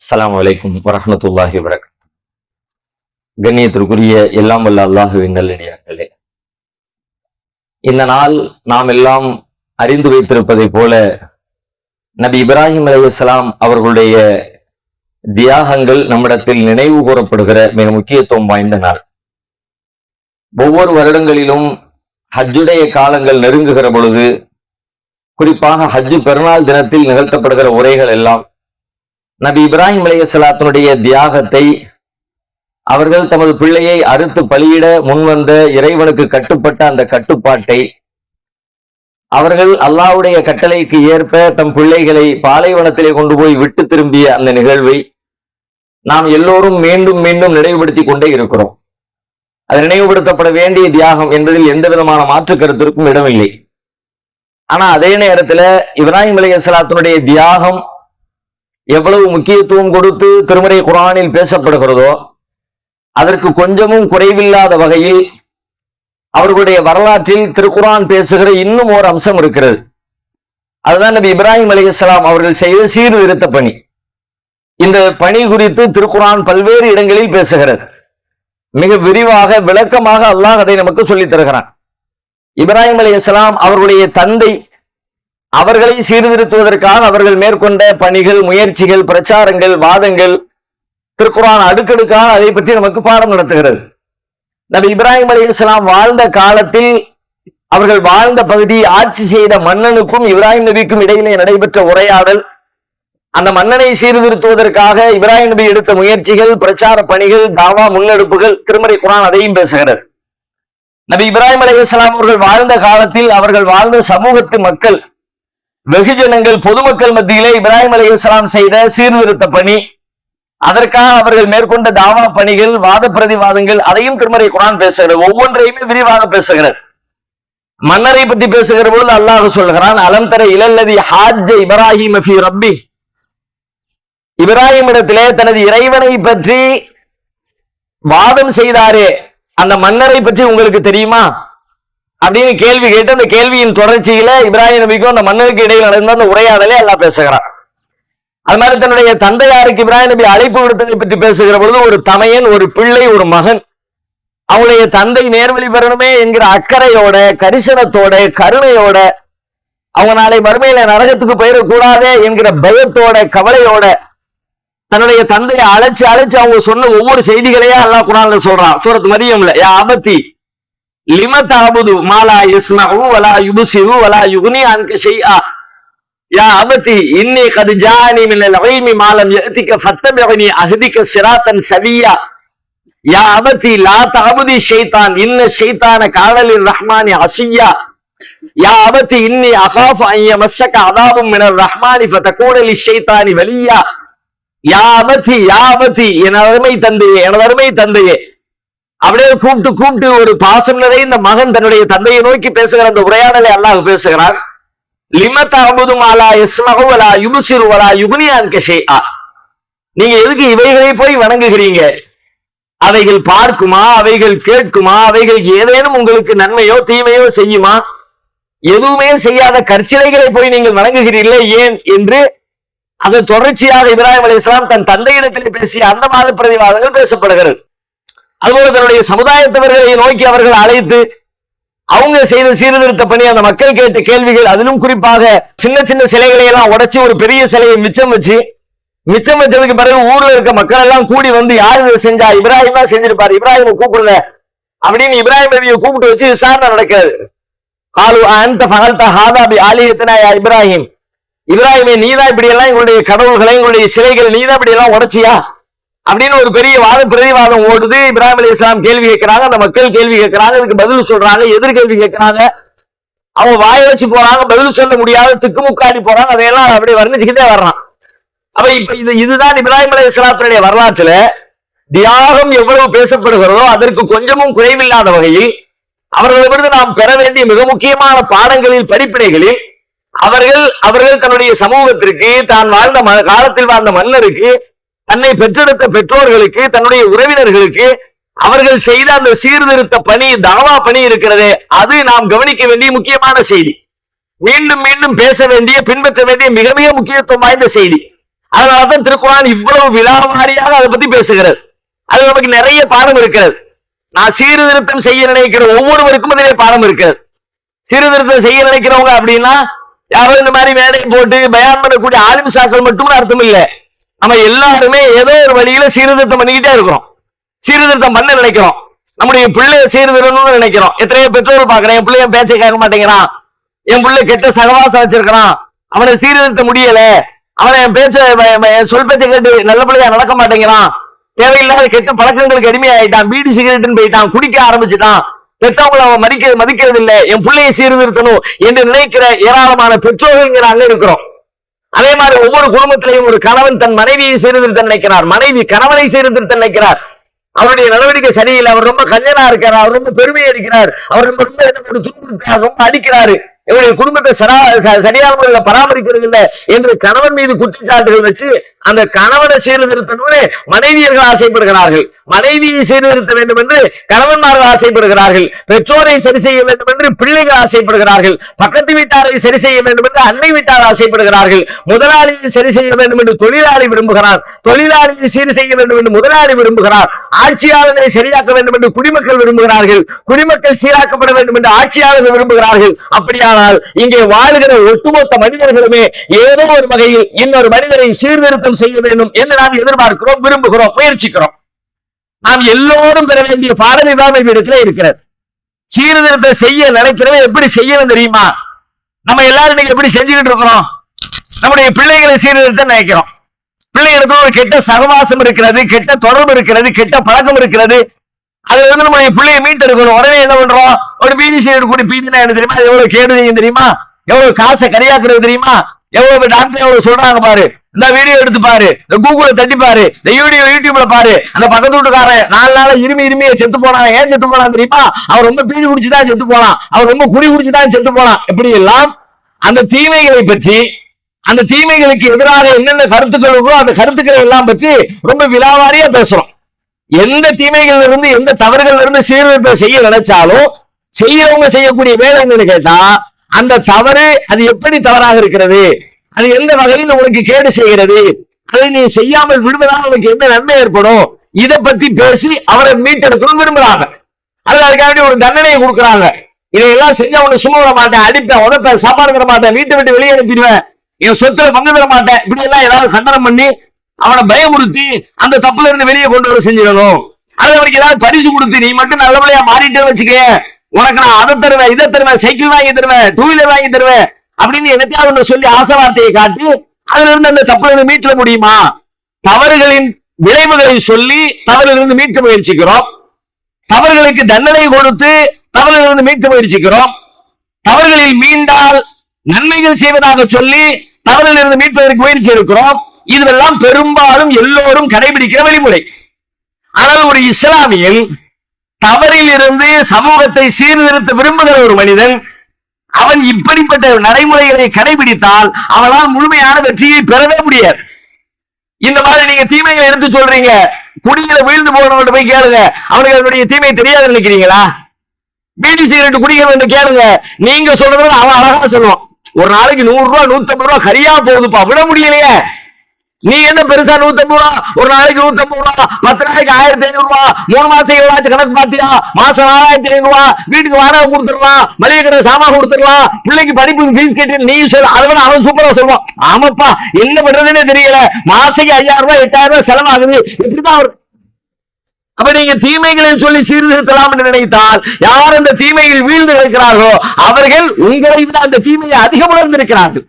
அஸ்லாம் வலைக்கும் வரஹ்மத்துல்லாஹி வரகாத்து கண்ணியத்திற்குரிய எல்லாம் வல்ல அல்லாஹுவின் நல்லடியார்களே இந்த நாள் நாம் எல்லாம் அறிந்து வைத்திருப்பதை போல நபி இப்ராஹிம் அலைஹிஸ்ஸலாம் அவர்களுடைய தியாகங்கள் நம்மிடத்தில் நினைவு கூறப்படுகிற மிக முக்கியத்துவம் வாய்ந்த நாள். ஒவ்வொரு வருடங்களிலும் ஹஜ்ஜுடைய காலங்கள் நெருங்குகிற பொழுது குறிப்பாக ஹஜ்ஜு பெருநாள் தினத்தில் நிகழ்த்தப்படுகிற உரைகள் எல்லாம் நபி இப்ராஹிம் அலைஹிஸ்ஸலாத்தினுடைய தியாகத்தை அவர்கள் தமது பிள்ளையை அறுத்து பலியிட முன்வந்த இறைவனுக்கு கட்டுப்பட்ட அந்த கட்டுப்பாட்டை அவர்கள் அல்லாஹ்வுடைய கட்டளைக்கு ஏற்ப தம் பிள்ளைகளை பாலைவனத்திலே கொண்டு போய் விட்டு திரும்பிய அந்த நிகழ்வை நாம் எல்லோரும் மீண்டும் மீண்டும் நினைவுபடுத்தி கொண்டே இருக்கிறோம். அது நினைவுபடுத்தப்பட வேண்டிய தியாகம் என்பதில் எந்த விதமான மாற்று கருத்திற்கும் இடமில்லை. ஆனா அதே நேரத்துல இப்ராஹிம் அலைஹிஸ்ஸலாத்தினுடைய தியாகம் எவ்வளவு முக்கியத்துவம் கொடுத்து திருமறை குரானில் பேசப்படுகிறதோ அதற்கு கொஞ்சமும் குறைவில்லாத வகையில் அவர்களுடைய வரலாற்றில் திருக்குரான் பேசுகிற இன்னும் ஒரு அம்சம் இருக்கிறது. அதுதான் நபி இப்ராஹிம் அலைஹிஸ்ஸலாம் அவர்கள் செய்த சீர்திருத்த பணி. இந்த பணி குறித்து திருக்குரான் பல்வேறு இடங்களில் பேசுகிறது. மிக விரிவாக விளக்கமாக அல்லாஹ் அதை நமக்கு சொல்லித் தருகிறான். இப்ராஹிம் அலைஹிஸ்ஸலாம் அவர்களுடைய தந்தை அவர்களை சீர்திருத்துவதற்காக அவர்கள் மேற்கொண்ட பணிகள் முயற்சிகள் பிரச்சாரங்கள் வாதங்கள் திருக்குரான் அடுக்கடுக்காக அதை பற்றி நமக்கு பாடம் நடத்துகிறது. நபி இப்ராஹிம் அலி இஸ்லாம் வாழ்ந்த காலத்தில் அவர்கள் வாழ்ந்த பகுதி ஆட்சி செய்த மன்னனுக்கும் இப்ராஹிம் நபிக்கும் இடையிலே நடைபெற்ற உரையாடல். அந்த மன்னனை சீர்திருத்துவதற்காக இப்ராஹிம் நபி எடுத்த முயற்சிகள் பிரச்சார பணிகள் தாவா முன்னெடுப்புகள் திருமறை குரான் அதையும் பேசுகிறார் நபி இப்ராஹிம் அலி இஸ்லாம் அவர்கள் வாழ்ந்த காலத்தில் அவர்கள் வாழ்ந்த சமூகத்து மக்கள் வெகுஜனங்கள் பொதுமக்கள் மத்தியிலே இப்ராஹிம் அலி இஸ்லாம் செய்த சீர்திருத்த பணி. அதற்காக அவர்கள் மேற்கொண்ட தாவா பணிகள் வாத பிரதிவாதங்கள் அதையும் திருமறை குரான் பேசுகிறார் ஒவ்வொன்றையுமே விரிவாக பேசுகிறார் மன்னரை பற்றி பேசுகிற போது அல்லாஹ் சொல்கிறான் அலம் தர இளல்லதி ஹாஜ்ஜ இப்ராஹிம் ஃபி ரப்பி. இப்ராஹிம் இடத்திலே தனது இறைவனை பற்றி வாதம் செய்தாரே. அந்த மன்னரை பற்றி உங்களுக்கு தெரியுமா? அப்படின்னு கேள்வி கேட்டு அந்த கேள்வியின் தொடர்ச்சியில இப்ராஹிம் நபிக்கும் அந்த மன்னருக்கு இடையில் நடந்த அந்த உரையாடலே எல்லாம் பேசுகிறான். அது மாதிரி தன்னுடைய தந்தையாருக்கு இப்ராஹிம் நபி அழைப்பு விடுத்ததை பற்றி பேசுகிற பொழுது ஒரு தமையன் ஒரு பிள்ளை ஒரு மகன் அவங்களுடைய தந்தை நேர்வழி பெறணுமே என்கிற அக்கறையோட கரிசனத்தோட கருணையோட அவங்க நாளை மறுமையில நரகத்துக்கு போயிடக்கூடாதே என்கிற பயத்தோட கவலையோட தன்னுடைய தந்தையை அழைச்சு அழைச்சு அவங்க சொன்ன ஒவ்வொரு செய்திகளையா எல்லாம் குரான்ல சொல்றான். சூரத் மரியம்ல யா அபத்தி லிம தாபுது மாலா இஸ்மஹு வலா யுபசிரு வலா யுகுனி அன்க ஷைஆ யா அபதி இன்னி கது ஜானி மினல் இல்மி மாலம் யஅதிக ஃபத்தபிஅனி அஹ்திக சிராத்தன் சவியா யா அபதி லா தஅபுதி ஷைத்தான் இன்ன ஷைத்தான கானலிர் ரஹ்மானி அசியா யா அபதி இன்னி அகாஃபு அன் யமஸ்ஸக அதாபும் மினர் ரஹ்மானி ஃபதகூன லிஷைத்தானி வலியா யா அபதி யா அபதி என் அருமை தந்தையே எனது அருமை தந்தையே அப்படியே கூப்பிட்டு கூப்பிட்டு ஒரு பாசம் இந்த மகன் தன்னுடைய தந்தையை நோக்கி பேசுகிற அந்த உரையாடலை அல்லாஹ் பேசுகிறான் லிமத் அபுது மாலா இஸ்மஹு வலா யுபசிரு வலா ஆ நீங்க எதுக்கு இவைகளை போய் வணங்குகிறீங்க? அவைகள் பார்க்குமா? அவைகள் கேட்குமா? அவைகள் ஏதேனும் உங்களுக்கு நன்மையோ தீமையோ செய்யுமா? எதுவுமே செய்யாத கற்சிலைகளை போய் நீங்கள் வணங்குகிறீர்களே ஏன் என்று அதன் தொடர்ச்சியாக இப்ராஹிம் அலி இஸ்லாம் தன் தந்தையிடத்தில் பேசிய அந்த மாத பிரதிவாதங்கள் பேசப்படுகிறது. அதுபோல தன்னுடைய சமுதாயத்தவர்களை நோக்கி அவர்கள் அழைத்து அவங்க செய்த சீர்திருத்த பணி அந்த மக்கள் கேட்ட கேள்விகள் அதிலும் குறிப்பாக சின்ன சின்ன சிலைகளை எல்லாம் உடைச்சு ஒரு பெரிய சிலையை மிச்சம் வச்சு மிச்சம் வச்சதுக்கு பிறகு ஊர்ல இருக்க மக்கள் எல்லாம் கூடி வந்து யார் இதை செஞ்சா? இப்ராஹிம் தான் செஞ்சிருப்பாரு. இப்ராஹிம் கூப்பிடுங்க. அப்படின்னு இப்ராஹிம் நபியை கூப்பிட்டு வச்சு விசாரணை நடக்காது காலு அந்த பகல்த ஹாதாபி ஆலியத்தினா இப்ராஹிம்? இப்ராஹிமே நீதான் இப்படி எல்லாம் எங்களுடைய கடவுள்களை எங்களுடைய சிலைகள் நீதான் இப்படி எல்லாம் உடைச்சியா? அப்படின்னு ஒரு பெரிய வாத பிரதிவாதம் ஓடுது. இப்ராஹிம் அலி இஸ்லாம் கேள்வி கேட்கிறாங்க. அந்த மக்கள் கேள்வி கேட்கிறாங்க. அதுக்கு பதில் சொல்றாங்க. எதிர்கேள்வி கேட்கிறாங்க. அவங்க வாய வச்சு போறாங்க. பதில் சொல்ல முடியாத. திக்குமுக்காடி போறாங்க. அதையெல்லாம் அப்படியே வர்ணிச்சுக்கிட்டே வர்றான். அப்ப இப்ப இது இதுதான் இப்ராஹிம் அலி இஸ்லாத்தினுடைய வரலாற்றுல தியாகம் எவ்வளவு பேசப்படுகிறதோ அதற்கு கொஞ்சமும் குறைவில்லாத வகையில் அவர்களிடமிருந்து நாம் பெற வேண்டிய மிக முக்கியமான பாடங்களில் படிப்பினைகளில் அவர்கள் அவர்கள் தன்னுடைய சமூகத்திற்கு தான் வாழ்ந்த ம- காலத்தில் வாழ்ந்த மன்னருக்கு தன்னை பெற்றெடுத்த பெற்றோர்களுக்கு தன்னுடைய உறவினர்களுக்கு அவர்கள் செய்த அந்த சீர்திருத்த பணி தாவா பணி இருக்கிறதே அது நாம் கவனிக்க வேண்டிய முக்கியமான செய்தி. மீண்டும் மீண்டும் பேச வேண்டிய பின்பற்ற வேண்டிய மிக மிக முக்கியத்துவம் வாய்ந்த செய்தி. அதனாலதான் திருக்குறான் இவ்வளவு விழாவாரியாக அதை பத்தி பேசுகிறது. அது நமக்கு நிறைய பாடம் இருக்கிறது. நான் சீர்திருத்தம் செய்ய நினைக்கிற ஒவ்வொருவருக்கும் அதிலே பாடம் இருக்கிறது. சீர்திருத்தம் செய்ய நினைக்கிறவங்க அப்படின்னா யாரோ இந்த மாதிரி மேடை போட்டு பயான் பண்ணக்கூடிய ஆளும் சாக்கள் மட்டும் அர்த்தம் இல்லை. நம்ம எல்லாருமே ஏதோ ஒரு வழியில சீர்திருத்தம் பண்ணிக்கிட்டே இருக்கிறோம். சீர்திருத்தம் பண்ண நினைக்கிறோம். நம்முடைய பிள்ளைய சீர்திருத்தம்னு நினைக்கிறோம். எத்தனையோ பெற்றோர் பாக்குறேன் என் பிள்ளைய பேச்சை கேட்க மாட்டேங்கிறான். என் பிள்ளை கெட்ட சகவாசம் வச்சிருக்கிறான். அவனை சீர்திருத்த முடியல. அவனை என் பேச்ச என் சொல் பேச்சை கேட்டு நல்ல பிள்ளையா நடக்க மாட்டேங்கிறான். தேவையில்லாத கெட்ட பழக்கங்களுக்கு அடிமையாயிட்டான். பீடி சிகரெட்டுன்னு போயிட்டான். குடிக்க ஆரம்பிச்சுட்டான். பெற்றவங்களை அவன் மதிக்க மதிக்கிறது இல்லை என் பிள்ளையை சீர்திருத்தணும் என்று நினைக்கிற ஏராளமான பெற்றோர்கள் அங்க இருக்கிறோம். அதே மாதிரி ஒவ்வொரு குடும்பத்திலையும் ஒரு கணவன் தன் மனைவியை சீர்திருத்த நினைக்கிறார். மனைவி கணவனை சீர்திருத்த நினைக்கிறார். அவருடைய நடவடிக்கை சரியில்லை. அவர் ரொம்ப கஞ்சனா இருக்கார். அவர் ரொம்ப பெருமை அடிக்கிறார். அவர் ரொம்ப ரொம்ப என்ன ஒரு துன்புறுத்தார் ரொம்ப அடிக்கிறாரு. இவருடைய குடும்பத்தை சரா ச- சரியான முறையில் பராமரிக்கிறது இல்லை என்று கணவன் மீது குற்றச்சாட்டுகள் வச்சு அந்த கணவனை சீர்திருத்தணும்னு மனைவியர்கள் ஆசைப்படுகிறார்கள். மனைவியை சீர்திருத்த வேண்டும் என்று கணவன்மார்கள் ஆசைப்படுகிறார்கள். பெற்றோரை சரி செய்ய வேண்டும் என்று பிள்ளைகள் ஆசைப்படுகிறார்கள். பக்கத்து வீட்டாரை சரி செய்ய வேண்டும் என்று அன்னை வீட்டார் ஆசைப்படுகிறார்கள். முதலாளியை சரி செய்ய வேண்டும் என்று தொழிலாளி விரும்புகிறார். தொழிலாளியை சீர் செய்ய வேண்டும் என்று முதலாளி விரும்புகிறார். ஆட்சியாளர்களை சரியாக்க வேண்டும் என்று குடிமக்கள் விரும்புகிறார்கள். குடிமக்கள் சீராக்கப்பட வேண்டும் என்று ஆட்சியாளர்கள் விரும்புகிறார்கள். ஆனால் இங்கே வாழுகிற ஒட்டுமொத்த மனிதர்களுமே ஏதோ ஒரு வகையில் இன்னொரு மனிதரை சீர்திருத்தம் செய்ய வேண்டும் என்று நாம் எதிர்பார்க்கிறோம் விரும்புகிறோம் முயற்சிக்கிறோம். நாம் எல்லோரும் பெற வேண்டிய பாடம் இல்லாமை இடத்துல இருக்கிறது. சீர்திருத்தம் செய்ய நினைக்கிறவன் எப்படி செய்யணும் தெரியுமா? நம்ம எல்லாரும் இன்னைக்கு எப்படி செஞ்சுக்கிட்டு இருக்கிறோம்? நம்முடைய பிள்ளைகளை சீர்திருத்தம் நினைக்கிறோம். பிள்ளைகளுக்கு ஒரு கெட்ட சகவாசம் இருக்கிறது கெட்ட தொடர்பு இருக்கிறது கெட்ட பழக்கம் இருக்கிறது. அதுல இருந்து நம்முடைய பிள்ளையை மீட்டெடுக்கணும். உடனே என்ன பண்றோம்? ஒரு பீதி சைடு கூடி பிஜினா என்ன தெரியுமா? எவ்வளவு கேடு தெரியுமா? எவ்வளவு காசை கரையாக்குறது தெரியுமா? எவ்வளவு டாக்டர் எவ்வளவு சொல்றாங்க பாரு. இந்த வீடியோ எடுத்து பாரு. இந்த கூகுள தட்டி பாரு. இந்த யூடியோ யூடியூப்ல பாரு. அந்த பக்கத்து வீட்டுக்காரன் நாலு நாள இருமி இருமிய செத்து போனான். ஏன் செத்து போனான் தெரியுமா? அவர் ரொம்ப பீடி குடிச்சுதான் செத்து போனான். அவர் ரொம்ப குடி குடிச்சுதான் செத்து போனான். இப்படி எல்லாம் அந்த தீமைகளை பற்றி அந்த தீமைகளுக்கு எதிராக என்னென்ன கருத்துக்கள் இருக்கோ அந்த கருத்துக்களை எல்லாம் பற்றி ரொம்ப விலாவாரியா பேசுறோம். எந்த தீமைகள்ல இருந்து எந்த தவறுகள்ல இருந்து சீர்திருத்தம் செய்ய நினைச்சாலும் செய்யறவங்க செய்யக்கூடிய வேலை என்னன்னு கேட்டா அந்த தவறு அது எப்படி தவறாக இருக்கிறது? அது எந்த வகையில் உனக்கு கேடு செய்கிறது? அதை நீ செய்யாமல் விடுவதால் உனக்கு என்ன நன்மை ஏற்படும்? இதை பத்தி பேசி அவரை மீட்டெடுக்கணும் விரும்புறாங்க. அது அதுக்காண்டி ஒரு தண்டனையை கொடுக்குறாங்க. இதையெல்லாம் செஞ்சா உன்னை சும்மா விட மாட்டேன் அடிப்பேன் உதப்பேன் சாப்பாடு மாட்டேன் வீட்டை விட்டு வெளியே அனுப்பிடுவேன் என் சொத்துல பங்கு பெற மாட்டேன் இப்படி எல்லாம் ஏதாவது கண்டனம் பண்ணி அவனை பயமுறுத்தி அந்த தப்புல இருந்து வெளியே கொண்டு வர செஞ்சிடணும். அது அவனுக்கு ஏதாவது பரிசு கொடுத்து நீ மட்டும் நல்லபடியா மாறிட்டு வச்சுக்க உனக்கு நான் அதை தருவேன் இதை தருவேன் சைக்கிள் வாங்கி தருவேன் டூ வீலர் வாங்கி தருவேன் அப்படின்னு என்னத்தையாவது ஒன்று சொல்லி ஆசை வார்த்தையை காட்டி அதுல இருந்து அந்த தப்புல இருந்து மீட்ட முடியுமா? தவறுகளின் விளைவுகளை சொல்லி தவறிலிருந்து மீட்க முயற்சிக்கிறோம். தவறுகளுக்கு தண்டனை கொடுத்து தவறிலிருந்து மீட்க முயற்சிக்கிறோம். தவறுகளில் மீண்டால் நன்மைகள் செய்வதாக சொல்லி தவறிலிருந்து மீட்பதற்கு முயற்சி இருக்கிறோம் இதுவெல்லாம் பெரும்பாலும் எல்லோரும் கடைபிடிக்கிற வழிமுறை. ஆனால் ஒரு இஸ்லாமியில் தவறில் இருந்து சமூகத்தை சீர்திருத்த விரும்புகிற ஒரு மனிதன் அவன் இப்படிப்பட்ட நடைமுறைகளை கடைபிடித்தால் அவனால் முழுமையான வெற்றியை பெறவே முடியாது. இந்த மாதிரி நீங்க தீமைகளை எடுத்து சொல்றீங்க. குடியில வீழ்ந்து போனவன் போய் கேளுங்க. அவனுக்கு அதனுடைய தீமை தெரியாது நினைக்கிறீங்களா? பீடி சிகரெட் குடிக்கிறவன் கேளுங்க. நீங்க சொல்றத அவன் அழகா சொல்லுவான். ஒரு நாளைக்கு நூறு ரூபா நூத்தம்பது ரூபா கரியா போகுதுப்பா. விட முடியலையே. நீ என்ன பெருசா நூத்தம்பது ரூபா? ஒரு நாளைக்கு நூத்தம்பது ரூபா. பத்து நாளைக்கு ஆயிரத்தி ஐநூறு ரூபா. மூணு மாசம் எவ்வளவு கணக்கு பாத்தியா மாசம் நாலாயிரத்தி ஐநூறு ரூபா. வீட்டுக்கு வாடகை கொடுத்துடலாம். மளிகை கடை சாமான் கொடுத்துடலாம். பிள்ளைக்கு படிப்புக்கு ஃபீஸ் கட்டி நீ சொல்ல அதை விட அவன் சூப்பரா சொல்லுவான். ஆமாப்பா என்ன பண்றதுன்னே தெரியல. மாசைக்கு ஐயாயிரம் ரூபாய் எட்டாயிரம் ரூபாய் செலவாகுது. இப்படிதான் அவர் அப்ப நீங்க தீமைகளை சொல்லி சீர்திருத்தலாம் என்று நினைத்தால் யார் அந்த தீமையில் வீழ்ந்து இருக்கிறார்களோ அவர்கள் உங்களை விட அந்த தீமையை அதிகம் உணர்ந்திருக்கிறார்கள்.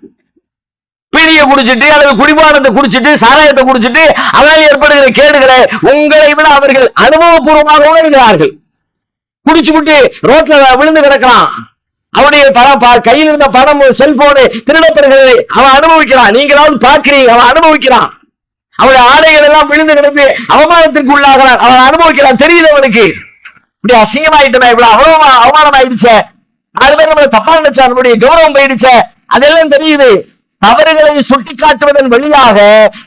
பீடியை குடிச்சிட்டு அல்லது குடிபானத்தை குடிச்சிட்டு சாராயத்தை குடிச்சிட்டு அதனால் ஏற்படுகிற கேடுகளை உங்களை விட அவர்கள் அனுபவபூர்வமாக உணர்கிறார்கள். குடிச்சு விட்டு ரோட்ல விழுந்து கிடக்கிறான். அவனுடைய பணம் பா- கையில் இருந்த பணம் செல்போனு திருடப்படுகிறது அவன் அனுபவிக்கிறான். நீங்களாவது பார்க்கிறீங்க அவன் அனுபவிக்கிறான். அவனுடைய ஆடைகள் எல்லாம் விழுந்து கிடந்து அவமானத்திற்கு உள்ளாகிறான். அவன் அனுபவிக்கிறான். தெரியுது அவனுக்கு. இப்படி அசிங்கமாயிட்டன இவ்வளவு அவமானம் அவமானம் ஆயிடுச்சே நாலு பேர் நம்மளை தப்பா நினைச்சா நம்முடைய கௌரவம் போயிடுச்சே. அதெல்லாம் தெரியுது. தவறுகளை சுட்டி காட்டுவதன் வழியாக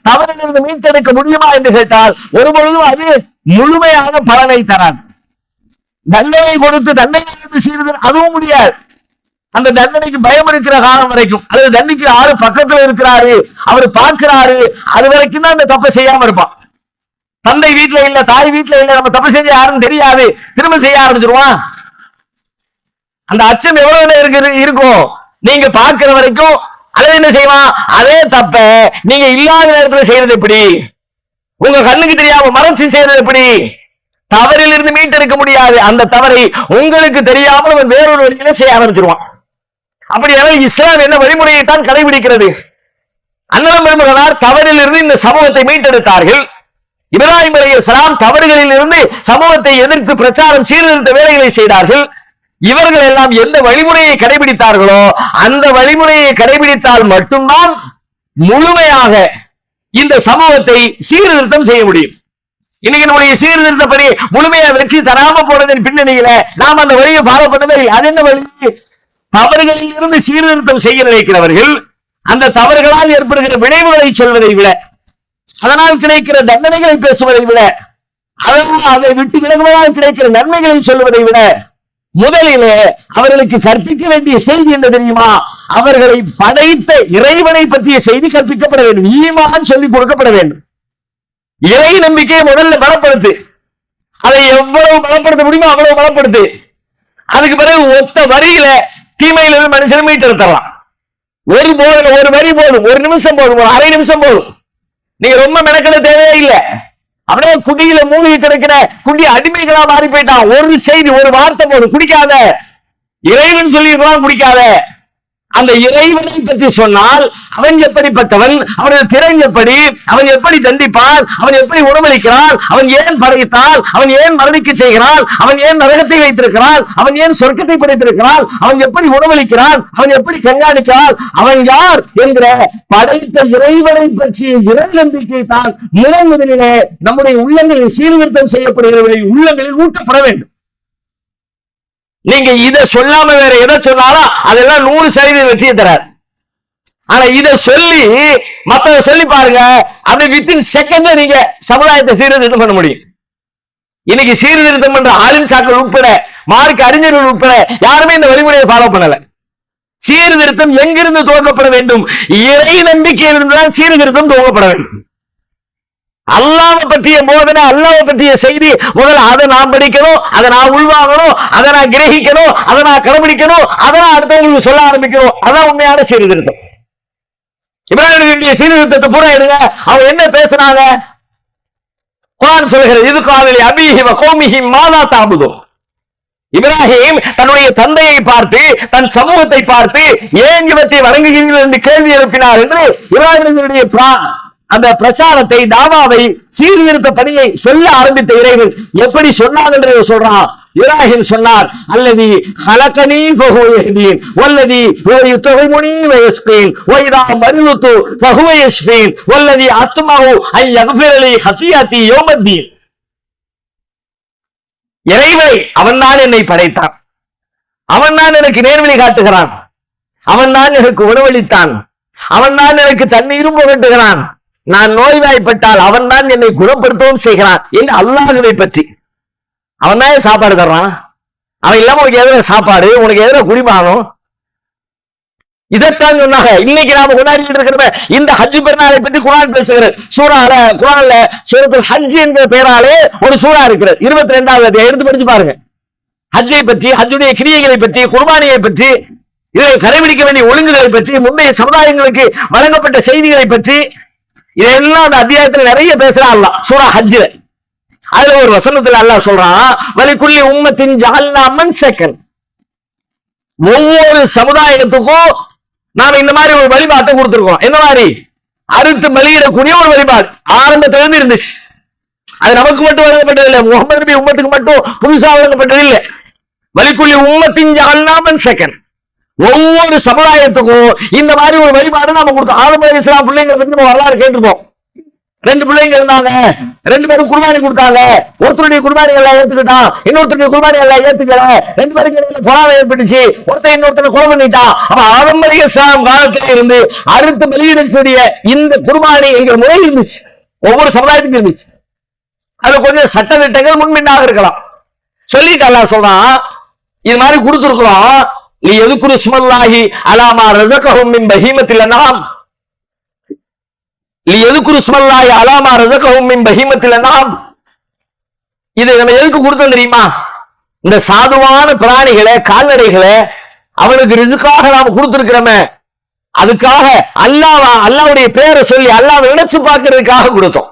தவறுகளிலிருந்து மீட்டெடுக்க முடியுமா என்று கேட்டால் ஒரு பொழுதும் அது முழுமையான பலனை தராது. தண்டனை கொடுத்து தண்டனை சீர்தல் அதுவும் முடியாது. அந்த தண்டனைக்கு பயம் இருக்கிற காலம் வரைக்கும் அல்லது தண்டிக்கு ஆளு பக்கத்துல இருக்கிறாரு அவர் பார்க்கிறாரு அது வரைக்கும் தான் அந்த தப்பை செய்யாம இருப்பான். தந்தை வீட்டுல இல்ல தாய் வீட்டுல இல்ல நம்ம தப்பு செஞ்ச யாருன்னு தெரியாது திரும்ப செய்ய ஆரம்பிச்சிருவான். அந்த அச்சம் எவ்வளவு இருக்கு? இருக்கும் நீங்க பார்க்கிற வரைக்கும் அல்லது என்ன செய்வான்? அதே தப்ப நீங்க இல்லாத நேரத்துல செய்யறது எப்படி? உங்க கண்ணுக்கு தெரியாம மறைச்சு செய்யறது எப்படி? தவறில் இருந்து மீட்டெடுக்க முடியாது. அந்த தவறை உங்களுக்கு தெரியாமல் வேறொரு வழியில செய்ய ஆரம்பிச்சிருவான். அப்படியான இஸ்லாம் என்ன வழிமுறையை தான் கடைபிடிக்கிறது? அண்ணன் பெருமகனார் தவறில் இருந்து இந்த சமூகத்தை மீட்டெடுத்தார்கள். இப்ராஹிம் அலி இஸ்லாம் தவறுகளில் இருந்து சமூகத்தை எதிர்த்து பிரச்சாரம் சீர்திருத்த வேலைகளை செய்தார்கள். இவர்கள் எல்லாம் எந்த வழிமுறையை கடைபிடித்தார்களோ அந்த வழிமுறையை கடைபிடித்தால் மட்டும்தான் முழுமையாக இந்த சமூகத்தை சீர்திருத்தம் செய்ய முடியும். இன்னைக்கு நம்முடைய சீர்திருத்தப்படி முழுமையா வெற்றி தராம போனதன் பின்னணியில நாம் அந்த வழியை ஃபாலோ பண்ணவே இல்லை. அது என்ன வழி? தவறுகளில் இருந்து சீர்திருத்தம் செய்ய நினைக்கிறவர்கள் அந்த தவறுகளால் ஏற்படுகிற விளைவுகளை சொல்வதை விட அதனால் கிடைக்கிற தண்டனைகளை பேசுவதை விட அதனால் அதை விட்டு விலகுவதால் கிடைக்கிற நன்மைகளை சொல்வதை விட முதலிலே அவர்களுக்கு கற்பிக்க வேண்டிய செய்தி என்ன தெரியுமா? அவர்களை படைத்த இறைவனை பற்றிய செய்தி கற்பிக்கப்பட வேண்டும். ஈமான் சொல்லிக் கொடுக்கப்பட வேண்டும். இறை நம்பிக்கையை முதல்ல பலப்படுத்து. அதை எவ்வளவு பலப்படுத்த முடியுமோ அவ்வளவு பலப்படுத்து. அதுக்கு பிறகு ஒத்த வரியில தீமையில இருந்து மனுஷனை மீட்டெடுத்துடலாம். ஒரு போதும் ஒரு வரி போதும். ஒரு நிமிஷம் போதும் ஒரு அரை நிமிஷம் போதும். நீங்க ரொம்ப மெனக்கெட தேவையே இல்லை. அப்படியே குடியில மூழ்கி கிடக்கிற குடி அடிமைகளா மாறி போயிட்டான். ஒரு செய்தி ஒரு வார்த்தை போதும். குடிக்காத. இறைவன் சொல்லி குடிக்காத. அந்த இறைவனை பற்றி சொன்னால் அவன் எப்படிப்பட்டவன்? அவனது திறன் எப்படி? அவன் எப்படி தண்டிப்பான்? அவன் எப்படி உணவளிக்கிறான் அவன் ஏன் படைத்தான் அவன் ஏன் மரணிக்க செய்கிறான் அவன் ஏன் நரகத்தை வைத்திருக்கிறான் அவன் ஏன் சொர்க்கத்தை படைத்திருக்கிறான் அவன் எப்படி உணவளிக்கிறான் அவன் எப்படி கண்காணிக்கிறான் அவன் யார் என்கிற படைத்த இறைவனை பற்றிய இறை நம்பிக்கை தான் முதன் முதலிலே நம்முடைய உள்ளங்களில் சீர்திருத்தம் செய்யப்படுகிறவர்களின் உள்ளங்களில் ஊட்டப்பட வேண்டும். நீங்க இதை சொல்லாம வேற எதை சொன்னாலும் அதெல்லாம் நூறு சதவீதம் வெற்றியை தராது. ஆனா இதை சொல்லி மத்தத சொல்லி பாருங்க. அப்படி வித்தின் செகண்ட்ல நீங்க சமுதாயத்தை சீர்திருத்தம் பண்ண முடியும். இன்னைக்கு சீர்திருத்தம் பண்ற ஆளும் சாக்கள் உட்பட மார்க் அறிஞர்கள் உட்பட யாருமே இந்த வழிமுறையை ஃபாலோ பண்ணல. சீர்திருத்தம் எங்கிருந்து துவங்கப்பட வேண்டும்? இறை நம்பிக்கையிலிருந்து தான் சீர்திருத்தம் துவங்கப்பட வேண்டும். அல்லாவை பற்றிய போதனை அல்லாவை பற்றிய செய்தி முதல்ல அதை நான் படிக்கணும் அதை நான் உள்வாங்கணும் அதை நான் கிரகிக்கணும் அதை நான் கடைபிடிக்கணும் அதை நான் அடுத்தவங்களுக்கு சொல்ல ஆரம்பிக்கணும். அதான் உண்மையான சீர்திருத்தம். இப்ராஹிம் சீர்திருத்தத்தை பூரா எடுங்க. அவங்க என்ன பேசுனாங்க? குரான் சொல்கிறது இது காதலி அபிஹிவ கோமிஹி மாதா தாபுதும் இப்ராஹிம் தன்னுடைய தந்தையை பார்த்து தன் சமூகத்தை பார்த்து ஏன் இவற்றை வணங்குகிறீர்கள்? என்று கேள்வி எழுப்பினார் என்று இப்ராஹிமினுடைய அந்த பிரச்சாரத்தை தாவாவை சீர்திருத்த பணியை சொல்ல ஆரம்பித்த இறைவன் எப்படி சொன்னாங்க என்று சொல்றான். இப்ராஹிம் சொன்னார் அல்லது ஹலகனி ஃபஹுவயஹ்தீன் வல்லதி யுத்தஹிமுனி வயஸ்கீன் வைதா மரிலுத்து ஃபஹுவயஸ்ஃபீன் வல்லதி அத்மஹு ஐ யக்ஃபிர லி ஹத்தியதி யௌமத்தீன். இறைவனை அவன்தான் என்னை படைத்தான். அவன்தான் எனக்கு நேர்வழி காட்டுகிறான். அவன்தான் எனக்கு உணவளித்தான். அவன்தான் எனக்கு தண்ணீரும் புகட்டுகிறான். நான் நோய்வாய்ப்பட்டால் அவன் தான் என்னை குணப்படுத்தவும் செய்கிறான் என்று அல்லாஹுவை பற்றி. அவன் தான் சாப்பாடு தர்றான்? அவன் இல்லாம உனக்கு எதிர சாப்பாடு? உனக்கு எதிர குடிமானம்? இதைத்தான் சொன்னாங்க. இன்னைக்கு நாம கொண்டாடிட்டு இருக்கிற இந்த ஹஜ் பெருநாளை பற்றி குரான் பேசுகிறது. சூறால குரான்ல சூரத்தில் ஹஜ் என்ற பெயராலே ஒரு சூறா இருக்கிறது. இருபத்தி ரெண்டாவது எடுத்து படிச்சு பாருங்க. ஹஜ்ஜை பற்றி ஹஜ்ஜுடைய கிரியைகளை பற்றி குர்பானியை பற்றி இதை கடைபிடிக்க வேண்டிய ஒழுங்குகளை பற்றி முந்தைய சமுதாயங்களுக்கு வழங்கப்பட்ட செய்திகளை பற்றி இதெல்லாம் அந்த அத்தியாயத்துல நிறைய பேசுறான் அல்ல சூரா ஹஜ்ஜில. அதுல ஒரு வசனத்துல அல்லாஹ் சொல்றான் வலிக்குள்ளி உம்மத்தின் ஜால்னா மண் செகண்ட் ஒவ்வொரு சமுதாயத்துக்கும் நாம இந்த மாதிரி ஒரு வழிபாட்டை கொடுத்துருக்கோம். என்ன மாதிரி? அறுத்து பலியிடக்கூடிய ஒரு வழிபாடு. ஆரம்பத்துல இருந்து இருந்துச்சு. அது நமக்கு மட்டும் வழங்கப்பட்டது இல்லை முகமது நபி உம்மத்துக்கு மட்டும் புதுசா வழங்கப்பட்டது இல்லை வலிக்குள்ளி உம்மத்தின் ஜால்னா மண் செகண்ட் ஒவ்வொரு சமுதாயத்துக்கும் இந்த மாதிரி ஒரு வழிபாடு நம்ம கொடுத்தோம். ஆரம்ப இஸ்லாம் பிள்ளைங்க பத்தி நம்ம வரலாறு கேட்டுருப்போம் ரெண்டு பிள்ளைங்க இருந்தாங்க. ரெண்டு பேரும் குர்பானி கொடுத்தாங்க. ஒருத்தருடைய குர்பானி எல்லாம் ஏத்துக்கிட்டான். இன்னொருத்தருடைய குர்பானி எல்லாம் ஏத்துக்கல. ரெண்டு பேருக்கு இடையில ஏற்பட்டுச்சு. ஒருத்தன் இன்னொருத்தனை கொலை பண்ணிட்டான். அப்ப ஆரம்பரிய இஸ்லாம் காலத்துல இருந்து அடுத்து வெளியிடக்கூடிய இந்த குர்பானி எங்க முறை இருந்துச்சு. ஒவ்வொரு சமுதாயத்துக்கும் இருந்துச்சு. அது கொஞ்சம் சட்ட திட்டங்கள் முன்பின்னாக இருக்கலாம். சொல்லிட்டு அல்ல சொல்றான் இது மாதிரி கொடுத்துருக்குறோம். லி எதுக்குரு ஸ்மல்லாஹி அலாமா ரசகஹும் மின் பஹீமத்தில் அன்ஆம் லி எதுக்குரு ஸ்மல்லாஹி அலாமா ரசகஹும் மின் பஹீமத்தில் நாம் இது நம்ம எதுக்கு கொடுத்தோம் தெரியுமா? இந்த சாதுவான பிராணிகளை கால்நடைகளை அவனுக்கு ரிசுக்காக நாம கொடுத்துருக்கிறோமே. அதுக்காக அல்லாஹ் அல்லாவுடைய பேரை சொல்லி அல்லாஹ் நினைச்சு பார்க்கறதுக்காக கொடுத்தோம்.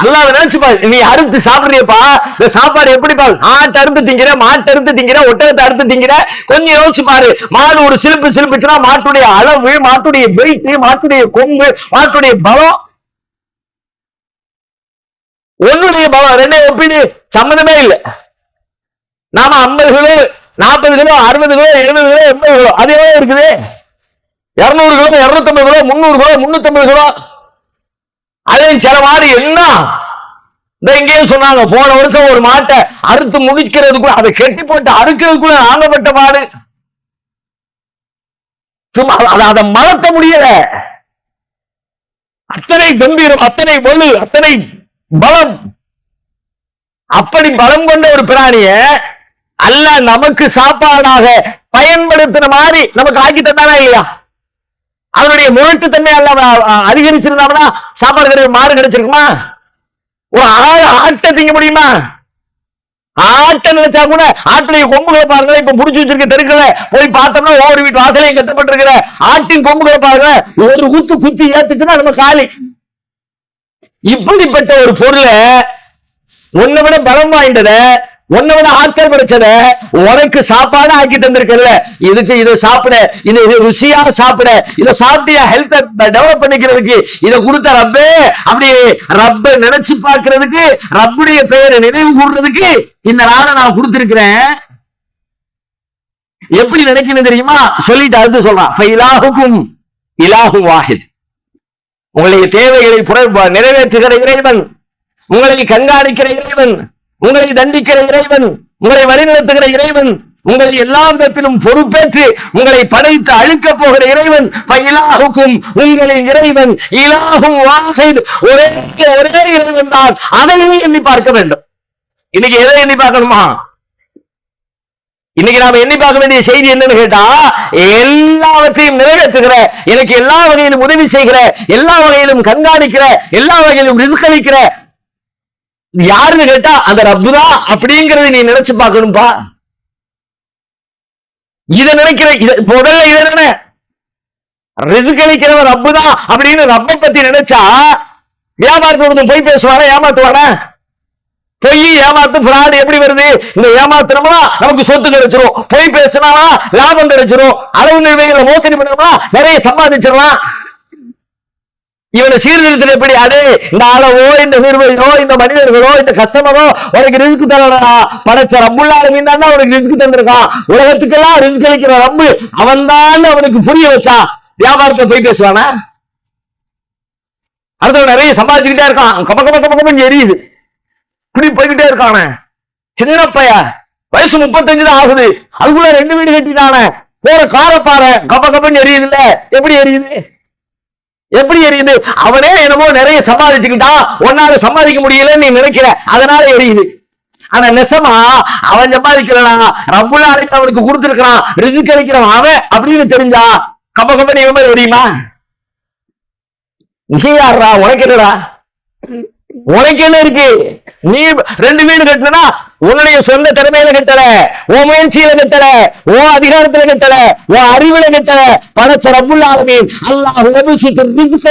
அல்லாஹ் நினைச்சு பாரு நீ அறுத்து சாப்பிடுறியப்பா. இந்த சாப்பாடு எப்படி பாரு ஆட்டை அறுத்து திங்கிற மாட்டை அறுத்து திங்கிற ஒட்டகத்தை அறுத்து திங்கிற. கொஞ்சம் யோசிச்சு பாரு. மாடு ஒரு சிலுப்பு சிலுப்புச்சுன்னா மாட்டுடைய அளவு மாட்டுடைய வெயிட் மாட்டுடைய கொம்பு மாட்டுடைய பலம். ஒன்னுடைய பலம் ரெண்டே ஒப்பீடு. சம்மந்தமே இல்லை. நாம ஐம்பது கிலோ நாற்பது கிலோ அறுபது கிலோ எழுபது கிலோ எண்பது கிலோ அதே இருக்குது. இருநூறு கிலோ இருநூத்தம்பது கிலோ முந்நூறு கிலோ முன்னூத்தம்பது கிலோ. அதே சில மாடு என்ன? இந்த எங்கேயும் சொன்னாங்க போன வருஷம் ஒரு மாட்டை அறுத்து முடிக்கிறதுக்குள்ள அதை கெட்டி போட்டு அறுக்கிறதுக்குள்ள ஆங்கப்பட்ட மாடு. சும்மா அத- அதை மறக்க முடியல. அத்தனை கம்பீரம் அத்தனை வலு அத்தனை பலம். அப்படி பலம் கொண்ட ஒரு பிராணிய அல்ல நமக்கு சாப்பாடாக பயன்படுத்தின மாதிரி நமக்கு ஆக்கி தந்தானா இல்லையா? அதனுடைய முரட்டுத்தன்மை அல்ல அதிகரிச்சிருந்தாங்கன்னா சாப்பாடு கிடையாது மாடு கிடைச்சிருக்குமா? ஒரு ஆடு ஆட்டை திங்க முடியுமா? ஆட்டை நினைச்சா கூட ஆட்டுடைய கொம்புகளை பாருங்க இப்ப புடிச்சு வச்சிருக்க தெருக்கல போய் பார்த்தோம்னா ஒவ்வொரு வீட்டு வாசலையும் கட்டப்பட்டிருக்கிற ஆட்டின் கொம்புகளை பாருங்க ஒரு குத்து குத்தி ஏத்துச்சுன்னா நம்ம காலி. இப்படிப்பட்ட ஒரு பொருளை உன்னை விட பலம் வாய்ந்ததை உன்னை விட ஆற்றல் உனக்கு சாப்பாடு ஆக்கி தந்திருக்கல இதுக்கு இதை சாப்பிட இது இது ருசியா சாப்பிட இதை சாப்பிட்டியா ஹெல்த் டெவலப் பண்ணிக்கிறதுக்கு இதை கொடுத்த ரப்பே. அப்படி ரப்ப நினைச்சு பார்க்கறதுக்கு ரப்புடைய பெயரை நினைவு கூடுறதுக்கு இந்த நாளை நான் கொடுத்திருக்கிறேன். எப்படி நினைக்கணும் தெரியுமா? சொல்லிட்டு அடுத்து சொல்றான். இலாகுக்கும் இலாஹுக்கும் இலாஹு வாஹித். உங்களுடைய தேவைகளை நிறைவேற்றுகிற இறைவன். உங்களை கண்காணிக்கிற இறைவன். உங்களை தண்டிக்கிற இறைவன் உங்களை வழிநடத்துகிற இறைவன் உங்களை எல்லா விதத்திலும் பொறுப்பேற்று உங்களை படைத்து அழிக்கப் போகிற இறைவன் இலாகுக்கும் உங்களின் இறைவன் இலாகும் வாஹித் ஒரே ஒரே இறைவன் தான். அதையும் எண்ணி பார்க்க வேண்டும். இன்னைக்கு எதை எண்ணி பார்க்கணுமா? இன்னைக்கு நாம எண்ணி பார்க்க வேண்டிய செய்தி என்னன்னு கேட்டா எல்லாவற்றையும் நிறைவேற்றுகிற எனக்கு எல்லா வகையிலும் உதவி செய்கிற எல்லா வகையிலும் கண்காணிக்கிற எல்லா வகையிலும் ரிஸ்க் யாருன்னு கேட்டா அந்த ரப்பு தான் அப்படிங்கறத நீ நினைச்சு பார்க்கணும்பா. இத நினைக்கிற இத முதல்ல இத நினை. ரிஸ்க் ரப்பு தான் அப்படின்னு ரப்பை பத்தி நினைச்சா வியாபாரத்தோடு போய் பேசுவானா ஏமாத்துவானா? பொய் ஏமாத்து பிராடு எப்படி வருது? இந்த ஏமாத்தினோம்னா நமக்கு சொத்து கிடைச்சிரும். பொய் பேசினா லாபம் கிடைச்சிரும். அளவு நிர்ணயங்களை மோசடி பண்ணோம்னா நிறைய சம்பாதிச்சிடலாம். இவனை சீர்திருத்தம் எப்படி? அது இந்த அளவோ இந்த நிர்வகிகளோ இந்த மனிதர்களோ இந்த கஸ்டமரோ உனக்கு ரிஸ்க் தரடா படைச்ச ரப்புல்லா மீன் தான் உனக்கு ரிஸ்க் தந்திருக்கான். உலகத்துக்கெல்லாம் ரிஸ்க் அளிக்கிற ரம்பு அவன் தான் அவனுக்கு புரிய வச்சான் வியாபாரத்தை போய் பேசுவானா? அடுத்தவன் நிறைய சம்பாதிச்சுக்கிட்டே இருக்கான். கப்ப கப்ப கப்ப கப்பன்னு எரியுது. இப்படி போய்கிட்டே இருக்கான. சின்ன பையன் வயசு முப்பத்தஞ்சு தான் ஆகுது. அதுக்குள்ள ரெண்டு வீடு கட்டிட்டான. போற காரை பாரு. கப்ப கப்பன்னு எரியுது இல்ல எப்படி எரியுது? எப்படி எரியுது? அவனே என்னமோ நிறைய சம்பாதிச்சுக்கிட்டான் உன்னால சம்பாதிக்க முடியலன்னு நீ நினைக்கிற. அதனால எரியுது. ஆனா நெசமா அவன் சம்பாதிக்கிறானா ரப்புல அழைத்து அவனுக்கு கொடுத்துருக்கிறான். ரிசுக்கு அளிக்கிறவன் அவன் அப்படின்னு தெரிஞ்சா கப்ப கப்பன்னு இவன் மாதிரி எரியுமா நீ யாருடா உனக்கு என்னடா? உனக்கு என்ன இருக்கு? நீ ரெண்டு வீடு கட்டினா உன்னுடைய சொந்த திறமையில கட்டல உன் முயற்சியில கட்டல உன் அதிகாரத்துல கட்டல உன் அறிவுல கட்டல. படைச்ச ரப்புல் ஆலமீன் அல்லாஹ் வபிசுத்து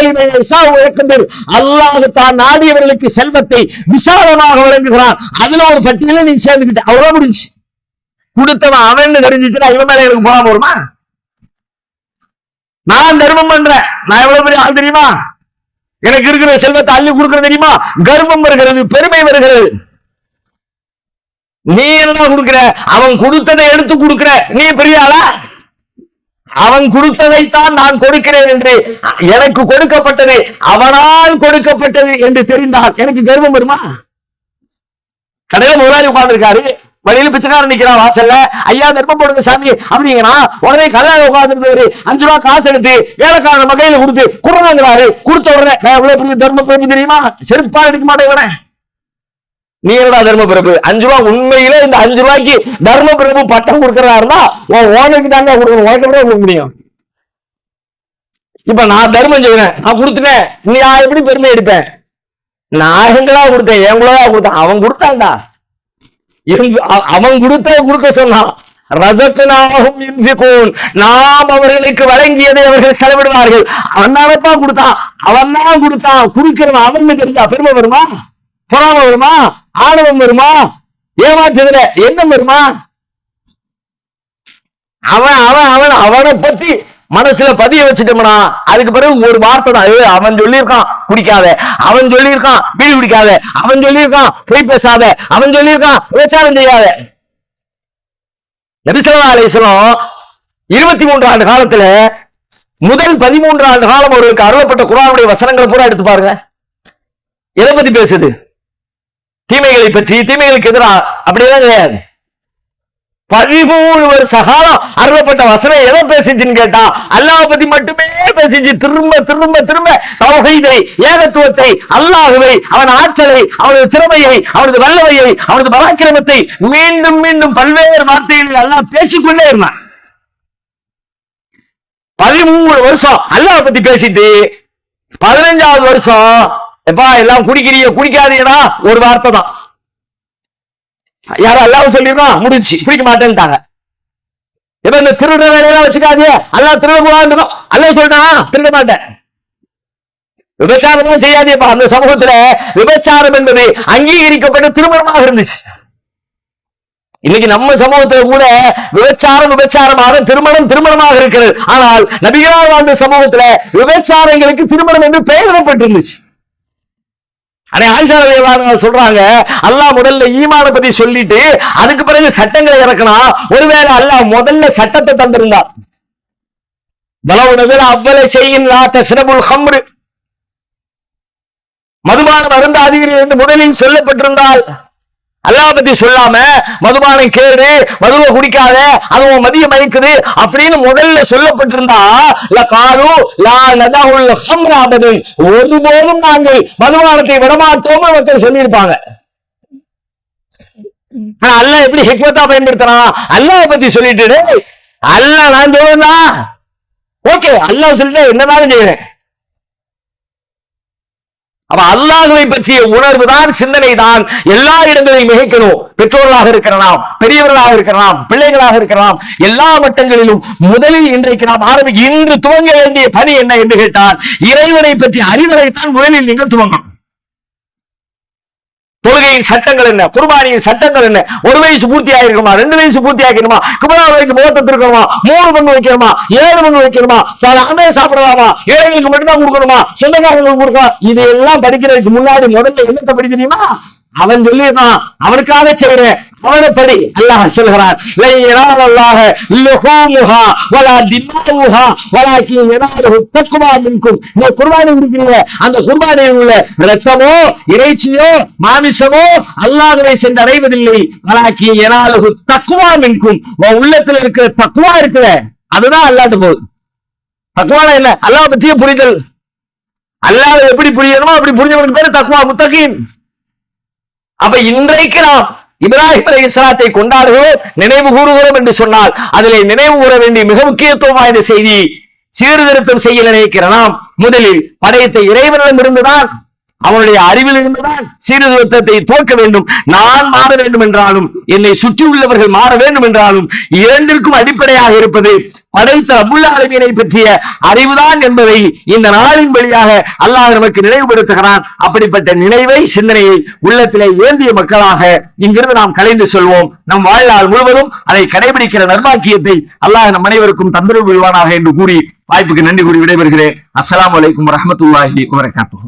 அல்லாஹ் தான் நாடியவர்களுக்கு செல்வத்தை விசாலமாக வழங்குகிறான். அதுல ஒரு பட்டியல நீ சேர்ந்துக்கிட்ட. அவ்வளவு முடிஞ்சு. கொடுத்தவன் அவன் தெரிஞ்சிச்சுன்னா இவன் மேல எனக்கு போகாம வருமா? நான் தர்மம் பண்றேன். நான் எவ்வளவு பெரிய ஆள் தெரியுமா? எனக்கு இருக்கிற செல்வத்தை அள்ளி கொடுக்கிறது தெரியுமா? கர்வம் வருகிறது பெருமை வருகிறது. நீ என்ன கொடுக்கிற? அவன் கொடுத்ததை எடுத்து கொடுக்கிற. நீ பெரிய ஆளா? அவன் கொடுத்ததைத்தான் நான் கொடுக்கிறேன் என்று எனக்கு கொடுக்கப்பட்டது. அவனால் கொடுக்கப்பட்டது என்று தெரிந்தால் எனக்கு கர்வம் வருமா? கடையில முதலாளி உட்கார்ந்துருக்காரு. வழியில பிச்சைக்காரன் நிக்கிறான் வாசல்ல. ஐயா தர்மம் போடுங்க சாமி. அப்படிங்கன்னா உடனே கல்யாணம் உட்கார்ந்துருந்தவரு அஞ்சு ரூபா காசு எடுத்து வேலைக்காரன் மகையில கொடுத்து குடுறாங்கிறாரு. கொடுத்த உடனே நான் எவ்வளவு பெரிய தர்மம் பண்ணி தெரியுமா? செருப்பா எடுக்க மாட்டேன் இவனை. நீ என்னடா தர்ம பிறப்பு. அஞ்சு ரூபா உண்மையில இந்த அஞ்சு ரூபாய்க்கு தர்ம பிறப்பு பட்டம் கொடுக்கறதா இருந்தா உன் ஓனுக்கு தாங்க கொடுக்கணும். உனக்கு கொடுக்க முடியும். இப்ப நான் தர்மம் செய்யறேன் நான் கொடுத்துட்டேன். நீ நான் எப்படி பெருமை எடுப்பேன்? நான் எங்களா கொடுத்தேன்? எங்களா கொடுத்தேன்? அவன் கொடுத்தான்டா. அவன் கொடுத்த கொடுக்க சொன்னான். ரசத்தினாகும் யுன்ஃபிகூன். நாம் அவர்களுக்கு வழங்கியதை அவர்கள் செலவிடுவார்கள். அவன் தானப்பா கொடுத்தான். அவன் தான் கொடுத்தான். கொடுக்கிறவன் அவனுக்கு இருந்தா பெருமை வருமா? பொறாம வருமா? ஆணவம் வருமா? ஏமாற்றுதுல. எண்ணம் வருமா? அவன் அவன் அவன் அவனை பத்தி மனசுல பதிய வச்சுட்டோம்னா அதுக்கு பிறகு ஒரு வார்த்தை தான். ஏய், அவன் சொல்லியிருக்கான் குடிக்காத. அவன் சொல்லியிருக்கான் பீடி குடிக்காத அவன் சொல்லியிருக்கான் பொய் பேசாத. அவன் சொல்லியிருக்கான் விபச்சாரம் செய்யாத. நபிசல்லா அலிஸ்லாம் இருபத்தி மூன்று ஆண்டு காலத்துல முதல் பதிமூன்று ஆண்டு காலம் அவர்களுக்கு அருளப்பட்ட குரானுடைய வசனங்களை பூரா எடுத்து பாருங்க. எதை பத்தி பேசுது? தீமைகளை பற்றி தீமைகளுக்கு எதிராக அப்படியெல்லாம் கிடையாது பதிமூணு வருஷ காலம் அருளப்பட்ட வசனம் எதை பேசிச்சுன்னு கேட்டா அல்லாஹ் பத்தி மட்டுமே பேசிச்சு. திரும்ப திரும்ப திரும்ப தௌஹீதை ஏகத்துவத்தை அல்லாஹுவை அவன் ஆற்றலை அவனது திறமையை அவனது வல்லமையை அவனது பராக்கிரமத்தை மீண்டும் மீண்டும் பல்வேறு வார்த்தைகளில் அல்லாஹ் பேசிக்கொண்டே இருந்தான். பதிமூணு வருஷம் அல்லாஹ் பத்தி பேசிட்டு பதினஞ்சாவது வருஷம் எப்பா எல்லாம் குடிக்கிறீங்க குடிக்காதீங்கன்னா ஒரு வார்த்தை தான். யாரும் அல்லாஹ் சொல்லிருக்கோம் முடிஞ்சு குடிக்க மாட்டேன்ட்டாங்க. இப்ப இந்த திருடுற வேலையெல்லாம் வச்சுக்காதே. அல்லாஹ் திருட கூடாது அல்லா சொல்லிட்டான் திருட மாட்டேன். விபச்சாரம் செய்யாதேப்பா. அந்த சமூகத்துல விபச்சாரம் என்பது அங்கீகரிக்கப்பட்ட திருமணமாக இருந்துச்சு. இன்னைக்கு நம்ம சமூகத்துல கூட விபச்சாரம் விபச்சாரமாக திருமணம் திருமணமாக இருக்கிறது. ஆனால் நபிகளார் வாழ்ந்த சமூகத்துல விபச்சாரங்களுக்கு திருமணம் என்று பெயரிடப்பட்டிருந்துச்சு. சொல்றாங்க அல்லாஹ் முதல்ல ஈமான பத்தி சொல்லிட்டு அதுக்கு பிறகு சட்டங்களை இறக்கணும் ஒருவேளை அல்லாஹ் முதல்ல சட்டத்தை தந்திருந்தார். பலவு நதில் அவ்வள செய்யின் சிறபுல் ஹம்ரு மதுபானம் அருந்தாதீர்கள் என்று முதலில் சொல்லப்பட்டிருந்தால் அல்லாஹ் பத்தி சொல்லாம மதுபானம் கேடு மதுவை குடிக்காத அது உன் மதிய மயக்குது அப்படின்னு முதல்ல சொல்லப்பட்டிருந்தா ல காலு லா நதாவுல் ஹம்ராபது ஒருபோதும் நாங்கள் மதுபானத்தை விடமாட்டோம் மக்கள் சொல்லியிருப்பாங்க. ஆனா அல்லாஹ் எப்படி ஹிக்மத்தா பயன்படுத்துறான்? அல்லாஹ் பத்தி சொல்லிட்டு அல்லாஹ் நான் சொல்லுனா ஓகே அல்லாஹ் சொல்லிட்டு என்னதான் செய்யறேன்? அப்ப அல்லாஹுவை பற்றிய உணர்வு தான் சிந்தனை தான் எல்லா இடங்களையும் மிகைக்கணும். பெற்றோர்களாக இருக்கலாம் பெரியவர்களாக இருக்கலாம் பிள்ளைகளாக இருக்கலாம் எல்லா மட்டங்களிலும் முதலில் இன்றைக்கு நாம் ஆரம்பி இன்று துவங்க வேண்டிய பணி என்ன என்று கேட்டால் இறைவனை பற்றி அறிதலைத்தான் முதலில் நீங்கள் துவங்கணும். தொழுகையின் சட்டங்கள் என்ன? குர்பானியின் சட்டங்கள் என்ன? ஒரு வயசு பூர்த்தி ஆயிருக்குமா ரெண்டு வயசு பூர்த்தி ஆகிக்கணுமா குமரா வரைக்கும் முகத்தத்து இருக்கணுமா மூணு பங்கு வைக்கணுமா? ஏழு பங்கு வைக்கணுமா? சாதாரண சாப்பிடலாமா? ஏழைகளுக்கு மட்டும்தான் கொடுக்கணுமா? சொந்தக்காரங்களுக்கு கொடுக்கலாம் இதெல்லாம் படிக்கிறதுக்கு முன்னாடி முதல்ல என்னத்தை படி தெரியுமா அவன் சொல்லியிருக்கான் அவனுக்காக செய்யறேன். பாடப்படி அல்லாஹ் சொல்கிறான் "லை யனாலல்லாஹ வலா மின்கும்." இந்த கொடுக்கிறீங்க அந்த குர்பானை உள்ள ரத்தமோ இறைச்சியோ மாமிசமோ அல்லாஹ்வை சென்று அடைவதில்லை வலாக்கி எனாலகு தக்குவா மின்கும். உன் உள்ளத்துல இருக்கிற தக்குவா இருக்கிற அதுதான் அல்லாட்டு போகுது. தக்குவான என்ன? அல்லாஹ் பற்றிய புரிதல். அல்லாஹ் எப்படி புரியணுமோ அப்படி புரிஞ்சவனுக்கு பேரு தக்குவா முத்தகின். அப்ப இன்றைக்கு நாம் இப்ராஹிம் அலி இஸ்லாத்தை கொண்டாடுகிறோம் நினைவு கூறுகிறோம் என்று சொன்னால் அதிலே நினைவு கூற வேண்டிய மிக முக்கியத்துவம் வாய்ந்த செய்தி சீர்திருத்தம் செய்ய நினைக்கிற நாம் முதலில் படைத்த இறைவனிடம் இருந்துதான் அவனுடைய அறிவில் இருந்துதான் சீர்திருத்தத்தை தோற்க வேண்டும். நான் மாற வேண்டும் என்றாலும் என்னை சுற்றியுள்ளவர்கள் மாற வேண்டும் என்றாலும் இரண்டிற்கும் அடிப்படையாக இருப்பது படைத்த அபுல்லா அறிவியனை பற்றிய அறிவுதான் என்பதை இந்த நாளின் வழியாக அல்லாஹ் நமக்கு நினைவுபடுத்துகிறான். அப்படிப்பட்ட நினைவை சிந்தனையை உள்ளத்திலே ஏந்திய மக்களாக இங்கிருந்து நாம் கலைந்து செல்வோம். நம் வாழ்நாள் முழுவதும் அதை கடைபிடிக்கிற நர்பாக்கியத்தை அல்லாஹ் நம் அனைவருக்கும் தந்தரவு விழுவானாக என்று கூறி வாய்ப்புக்கு நன்றி கூறி விடைபெறுகிறேன். அஸ்லாம் வலைக்கும் வரஹ்மத்துல்லாஹி வரகாத்து